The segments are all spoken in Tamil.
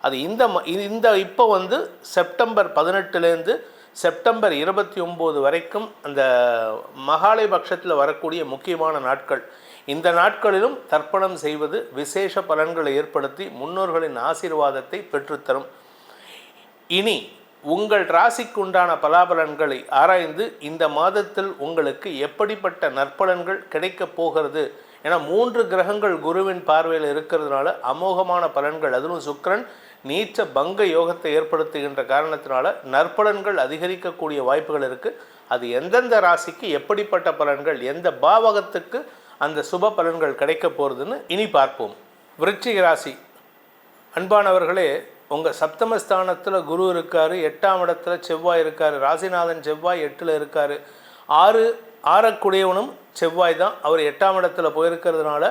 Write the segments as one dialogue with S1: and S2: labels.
S1: அது இந்த ம- இந்த இப்போ வந்து செப்டம்பர் பதினெட்டுலேருந்து செப்டம்பர் இருபத்தி ஒம்பது வரைக்கும் அந்த மகாலை பட்சத்தில் வரக்கூடிய முக்கியமான நாட்கள். இந்த நாட்களிலும் தர்ப்பணம் செய்வது விசேஷ பலன்களை ஏற்படுத்தி முன்னோர்களின் ஆசீர்வாதத்தை பெற்றுத்தரும். இனி உங்கள் ராசிக்குண்டான பலாபலன்களை ஆராய்ந்து இந்த மாதத்தில் உங்களுக்கு எப்படிப்பட்ட நற்பலன்கள் கிடைக்கப் போகிறது ஏன்னா மூன்று கிரகங்கள் குருவின் பார்வையில் இருக்கிறதுனால அமோகமான பலன்கள் அதுவும் சுக்கரன் நீச்ச பங்க யோகத்தை ஏற்படுத்துகின்ற காரணத்தினால நற்பலன்கள் அதிகரிக்கக்கூடிய வாய்ப்புகள் இருக்குது அது எந்தெந்த ராசிக்கு எப்படிப்பட்ட பலன்கள் எந்த பாவகத்துக்கு அந்த சுப பலன்கள் கிடைக்க போகிறதுன்னு இனி பார்ப்போம். விருச்சிக ராசி. அன்பானவர்களே உங்கள் சப்தமஸ்தானத்தில் குரு இருக்கார் எட்டாம் இடத்துல செவ்வாய் இருக்கார் ராசிநாதன் செவ்வாய் எட்டில் இருக்கார். ஆறு ஆறக்கூடியவனும் செவ்வாய் தான் அவர் எட்டாம் இடத்துல போயிருக்கிறதுனால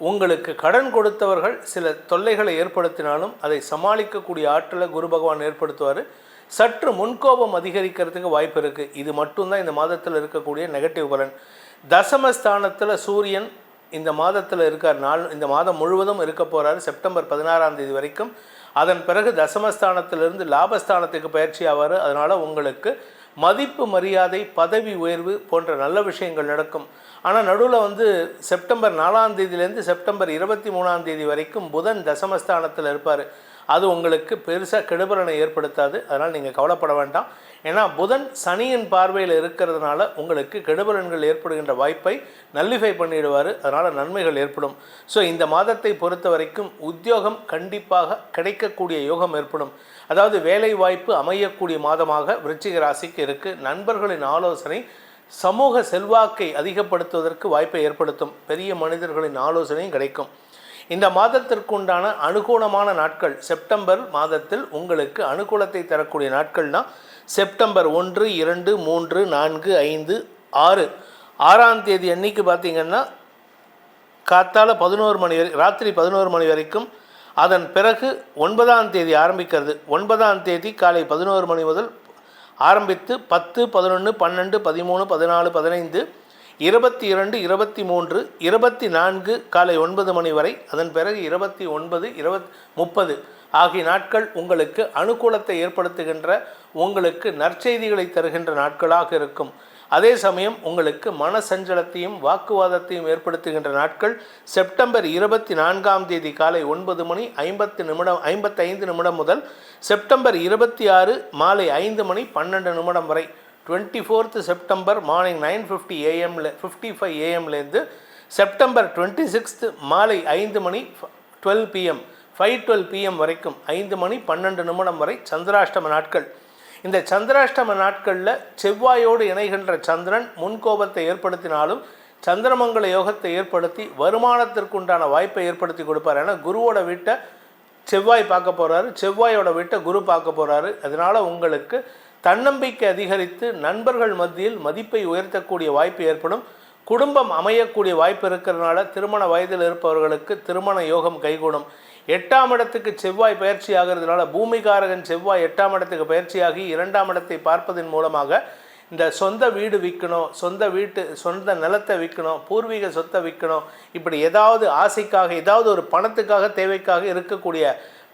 S1: உங்களுக்கு கடன் கொடுத்தவர்கள் சில தொல்லைகளை ஏற்படுத்தினாலும் அதை சமாளிக்கக்கூடிய ஆற்றலை குரு பகவான் ஏற்படுத்துவார். சற்று முன்கோபம் அதிகரிக்கிறதுக்கு வாய்ப்பு இருக்குது இது மட்டும்தான் இந்த மாதத்தில் இருக்கக்கூடிய நெகட்டிவ் பலன். தசமஸ்தானத்தில் சூரியன் இந்த மாதத்தில் இருக்கார். நாள் இந்த மாதம் முழுவதும் இருக்க போகிறார் செப்டம்பர் பதினாறாம் தேதி வரைக்கும். அதன் பிறகு தசமஸ்தானத்திலிருந்து லாபஸ்தானத்துக்கு பயிற்சி ஆவார். அதனால் உங்களுக்கு மதிப்பு மரியாதை பதவி உயர்வு போன்ற நல்ல விஷயங்கள் நடக்கும். ஆனால் நடுவில் வந்து செப்டம்பர் நாலாம் தேதியிலேருந்து செப்டம்பர் இருபத்தி மூணாம் தேதி வரைக்கும் புதன் தசமஸ்தானத்தில் இருப்பார். அது உங்களுக்கு பெருசாக கெடுபலனை ஏற்படுத்தாது. அதனால் நீங்கள் கவலைப்பட வேண்டாம். ஏன்னா புதன் சனியின் பார்வையில் இருக்கிறதுனால உங்களுக்கு கெடுபலன்கள் ஏற்படுகின்ற வாய்ப்பை நல்லிஃபை பண்ணிடுவார். அதனால் நன்மைகள் ஏற்படும். ஸோ இந்த மாதத்தை பொறுத்த வரைக்கும் உத்தியோகம் கண்டிப்பாக கிடைக்கக்கூடிய யோகம் ஏற்படும். அதாவது வேலை வாய்ப்பு அமையக்கூடிய மாதமாக விருச்சிக ராசிக்கு இருக்குது நண்பர்களின் ஆலோசனை சமூக செல்வாக்கை அதிகப்படுத்துவதற்கு வாய்ப்பை ஏற்படுத்தும். பெரிய மனிதர்களின் ஆலோசனையும் கிடைக்கும். இந்த மாதத்திற்குண்டான அனுகூலமான நாட்கள் செப்டம்பர் மாதத்தில் உங்களுக்கு அனுகூலத்தை தரக்கூடிய நாட்கள்னால் செப்டம்பர் ஒன்று இரண்டு மூன்று நான்கு ஐந்து ஆறு. ஆறாம் தேதி அன்னைக்கு பார்த்தீங்கன்னா காத்தால பதினோரு மணி வரை ராத்திரி பதினோரு மணி வரைக்கும் அதன் பிறகு ஒன்பதாம் தேதி ஆரம்பிக்கிறது. ஒன்பதாம் தேதி காலை பதினோரு மணி முதல் ஆரம்பித்து பத்து பதினொன்று பன்னெண்டு பதிமூணு பதினாலு பதினைந்து இருபத்தி இரண்டு இருபத்தி மூன்று இருபத்தி நான்கு காலை ஒன்பது மணி வரை அதன் பிறகு இருபத்தி ஒன்பது இருபத் முப்பது ஆகிய நாட்கள் உங்களுக்கு அனுகூலத்தை ஏற்படுத்துகின்ற உங்களுக்கு நற்செய்திகளை தருகின்ற நாட்களாக இருக்கும். அதே சமயம் உங்களுக்கு மனசஞ்சலத்தையும் வாக்குவாதத்தையும் ஏற்படுத்துகின்ற நாட்கள் செப்டம்பர் இருபத்தி நான்காம் தேதி காலை ஒன்பது மணி ஐம்பத்து நிமிடம் ஐம்பத்தைந்து நிமிடம் முதல் செப்டம்பர் இருபத்தி ஆறு மாலை ஐந்து மணி பன்னெண்டு நிமிடம் வரை twenty fourth September morning nine fifty ஏஎம்ல fifty five ஏஎம்லேருந்து செப்டம்பர் டுவெண்ட்டி சிக்ஸ்த்து மாலை ஐந்து மணி twelve PM five twelve PM வரைக்கும் ஐந்து மணி பன்னெண்டு நிமிடம் வரை சந்திராஷ்டம நாட்கள். இந்த சந்திராஷ்டம நாட்களில் செவ்வாயோடு இணைகின்ற சந்திரன் முன்கோபத்தை ஏற்படுத்தினாலும் சந்திரமங்கல யோகத்தை ஏற்படுத்தி வருமானத்திற்குண்டான வாய்ப்பை ஏற்படுத்தி கொடுப்பார். ஏன்னா குருவோட வீட்டை செவ்வாய் பார்க்க போகிறாரு செவ்வாயோட வீட்டை குரு பார்க்க போகிறாரு அதனால் உங்களுக்கு தன்னம்பிக்கை அதிகரித்து நண்பர்கள் மத்தியில் மதிப்பை உயர்த்தக்கூடிய வாய்ப்பு ஏற்படும். குடும்பம் அமையக்கூடிய வாய்ப்பு இருக்கிறதுனால திருமண வயதில் இருப்பவர்களுக்கு திருமண யோகம் கைகூடும். எட்டாம் இடத்துக்கு செவ்வாய் பயிற்சி ஆகிறதுனால பூமிகாரகன் செவ்வாய் எட்டாம் இடத்துக்கு பயிற்சியாகி இரண்டாம் இடத்தை பார்ப்பதன் மூலமாக இந்த சொந்த வீடு விற்கணும் சொந்த வீட்டு சொந்த நிலத்தை விற்கணும் பூர்வீக சொத்தை விற்கணும் இப்படி ஏதாவது ஆசைக்காக ஏதாவது ஒரு பணத்துக்காக தேவைக்காக இருக்கக்கூடிய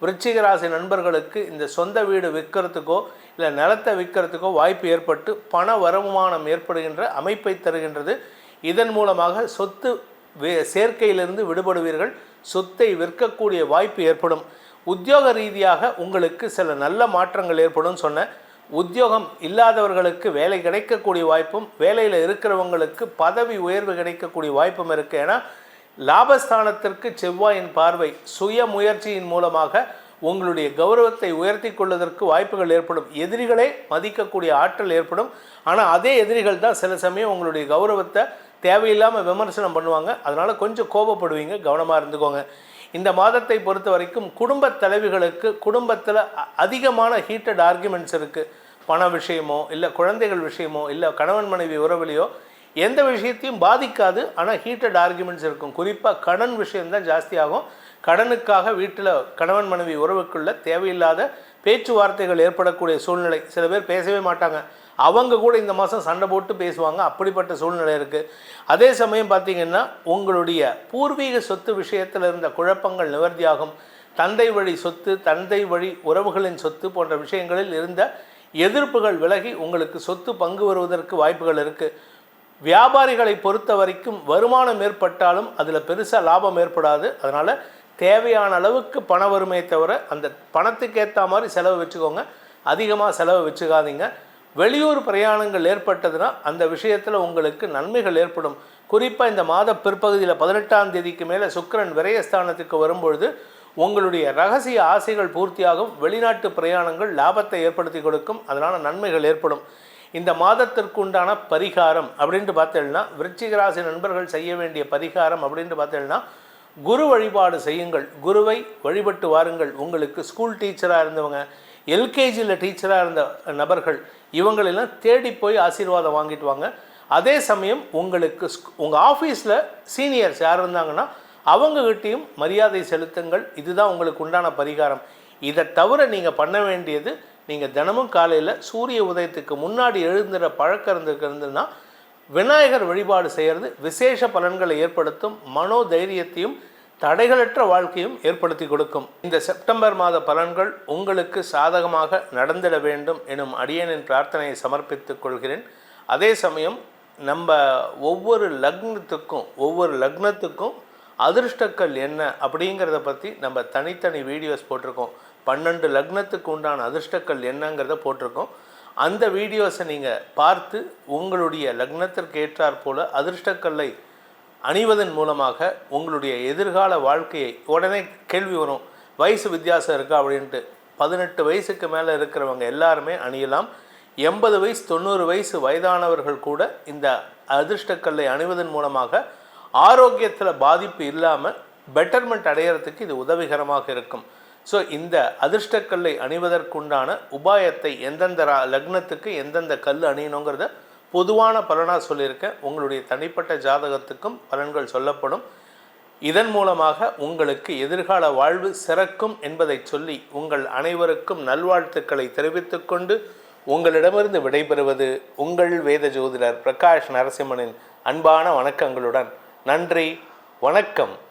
S1: விருச்சிகராசி நண்பர்களுக்கு இந்த சொந்த வீடு விற்கிறதுக்கோ இல்லை நிலத்தை விற்கிறதுக்கோ வாய்ப்பு ஏற்பட்டு பண வருமானம் ஏற்படுகின்ற அமைப்பை தருகின்றது. இதன் மூலமாக சொத்து சேர்க்கையிலிருந்து விடுபடுவீர்கள். சொத்தை விற்கக்கூடிய வாய்ப்பு ஏற்படும். உத்தியோக ரீதியாக உங்களுக்கு சில நல்ல மாற்றங்கள் ஏற்படும் சொன்ன. உத்தியோகம் இல்லாதவர்களுக்கு வேலை கிடைக்கக்கூடிய வாய்ப்பும் வேலையில் இருக்கிறவங்களுக்கு பதவி உயர்வு கிடைக்கக்கூடிய வாய்ப்பும் இருக்குது ஏன்னா லாபஸ்தானத்திற்கு செவ்வாயின் பார்வை சுய முயற்சியின் மூலமாக உங்களுடைய கௌரவத்தை உயர்த்தி கொள்வதற்கு வாய்ப்புகள் ஏற்படும். எதிரிகளே மதிக்கக்கூடிய ஆற்றல் ஏற்படும். ஆனால் அதே எதிரிகள் தான் சில சமயம் உங்களுடைய கௌரவத்தை தேவையில்லாமல் விமர்சனம் பண்ணுவாங்க. அதனால் கொஞ்சம் கோபப்படுவீங்க கவனமாக இருந்துக்கோங்க. இந்த மாதத்தை பொறுத்த வரைக்கும் குடும்ப தலைவிகளுக்கு குடும்பத்தில் அ- அதிகமான ஹீட்டட் ஆர்குமெண்ட்ஸ் இருக்குது பண விஷயமோ இல்லை குழந்தைகள் விஷயமோ இல்லை கணவன் மனைவி உறவுலையோ எந்த விஷயத்தையும் பாதிக்காது. ஆனால் ஹீட்டட் ஆர்குமெண்ட்ஸ் இருக்கும். குறிப்பாக கடன் விஷயம்தான் ஜாஸ்தியாகும். கடனுக்காக வீட்டில் கணவன் மனைவி உறவுக்குள்ள தேவையில்லாத பேச்சுவார்த்தைகள் ஏற்படக்கூடிய சூழ்நிலை. சில பேர் பேசவே மாட்டாங்க. அவங்க கூட இந்த மாதம் சண்டை போட்டு பேசுவாங்க. அப்படிப்பட்ட சூழ்நிலை இருக்குது அதே சமயம் பார்த்தீங்கன்னா உங்களுடைய பூர்வீக சொத்து விஷயத்தில் இருந்த குழப்பங்கள் நிவர்த்தியாகும். தந்தை வழி சொத்து தந்தை வழி உறவுகளின் சொத்து போன்ற விஷயங்களில் இருந்த எதிர்ப்புகள் விலகி உங்களுக்கு சொத்து பங்கு வருவதற்கு வாய்ப்புகள் இருக்குது வியாபாரிகளை பொறுத்த வரைக்கும் வருமானம் ஏற்பட்டாலும் அதில் பெருசாக லாபம் ஏற்படாது. அதனால் தேவையான அளவுக்கு பண வருமே தவிர அந்த பணத்துக்கு ஏற்ற மாதிரி செலவு வச்சுக்கோங்க. அதிகமாக செலவு வச்சுக்காதீங்க. வெளியூர் பிரயாணங்கள் ஏற்பட்டதுன்னா அந்த விஷயத்தில் உங்களுக்கு நன்மைகள் ஏற்படும். குறிப்பாக இந்த மாத பிற்பகுதியில் பதினெட்டாம் தேதிக்கு மேலே சுக்கிரன் விரயஸ்தானத்துக்கு வரும்பொழுது உங்களுடைய ரகசிய ஆசைகள் பூர்த்தியாகும். வெளிநாட்டு பிரயாணங்கள் லாபத்தை ஏற்படுத்தி கொடுக்கும். அதனால் நன்மைகள் ஏற்படும். இந்த மாதத்திற்கு உண்டான பரிகாரம் அப்படின்ட்டு பார்த்தேன்னா விருச்சிகராசி நண்பர்கள் செய்ய வேண்டிய பரிகாரம் அப்படின்ட்டு பார்த்தேன்னா குரு வழிபாடு செய்யுங்கள். குருவை வழிபட்டு வாருங்கள். உங்களுக்கு ஸ்கூல் டீச்சராக இருந்தவங்க எல்கேஜியில் டீச்சராக இருந்த நபர்கள் இவங்களெல்லாம் தேடி போய் ஆசீர்வாதம் வாங்கிட்டு வாங்க. அதே சமயம் உங்களுக்கு உங்கள் ஆஃபீஸில் சீனியர்ஸ் யார் இருந்தாங்கன்னா அவங்ககிட்டையும் மரியாதை செலுத்துங்கள். இதுதான் உங்களுக்கு உண்டான பரிகாரம். இதை தவிர நீங்கள் பண்ண வேண்டியது நீங்கள் தினமும் காலையில் சூரிய உதயத்துக்கு முன்னாடி எழுந்துற பழக்கம் இருந்துருக்கு இருந்ததுன்னா விநாயகர் வழிபாடு செய்கிறது விசேஷ பலன்களை ஏற்படுத்தும். மனோ தைரியத்தையும் தடைகளற்ற வாழ்க்கையும் ஏற்படுத்தி கொடுக்கும். இந்த செப்டம்பர் மாத பலன்கள் உங்களுக்கு சாதகமாக நடந்திட வேண்டும் எனும் அடியனின் பிரார்த்தனையை சமர்ப்பித்துக் கொள்கிறேன். அதே சமயம் நம்ம ஒவ்வொரு லக்னத்துக்கும் ஒவ்வொரு லக்னத்துக்கும் அதிர்ஷ்டக்கள் என்ன அப்படிங்கிறத பற்றி நம்ம தனித்தனி வீடியோஸ் போட்டிருக்கோம். பன்னெண்டு லக்னத்துக்கு உண்டான அதிர்ஷ்டக்கள் என்னங்கிறத போட்டிருக்கோம். அந்த வீடியோஸை நீங்கள் பார்த்து உங்களுடைய லக்னத்திற்கு ஏற்றாற் போல் அதிர்ஷ்டக்கல்லை அணிவதன் மூலமாக உங்களுடைய எதிர்கால வாழ்க்கையை உடனே கேள்வி வரும் வயசு வித்தியாசம் இருக்கா அப்படின்ட்டு. பதினெட்டு வயசுக்கு மேலே இருக்கிறவங்க எல்லாருமே அணியலாம். எண்பது வயசு தொண்ணூறு வயசு வயதானவர்கள் கூட இந்த அதிர்ஷ்டக்கல்லை அணிவதன் மூலமாக ஆரோக்கியத்தில் பாதிப்பு இல்லாமல் பெட்டர்மெண்ட் அடையிறதுக்கு இது உதவிகரமாக இருக்கும். ஸோ இந்த அதிர்ஷ்டக்கல்லை அணிவதற்குண்டான உபாயத்தை எந்தெந்த ரா லக்னத்துக்கு எந்தெந்த கல் அணியணுங்கிறத பொதுவான பலனாக சொல்லியிருக்கேன் உங்களுடைய தனிப்பட்ட ஜாதகத்துக்கும் பலன்கள் சொல்லப்படும். இதன் மூலமாக உங்களுக்கு எதிர்கால வாழ்வு சிறக்கும் என்பதை சொல்லி உங்கள் அனைவருக்கும் நல்வாழ்த்துக்களை தெரிவித்துக்கொண்டு உங்களிடமிருந்து விடைபெறுவது உங்கள் வேத ஜோதிடர் பிரகாஷ் நரசிம்மனின் அன்பான வணக்கங்களுடன். நன்றி வணக்கம்.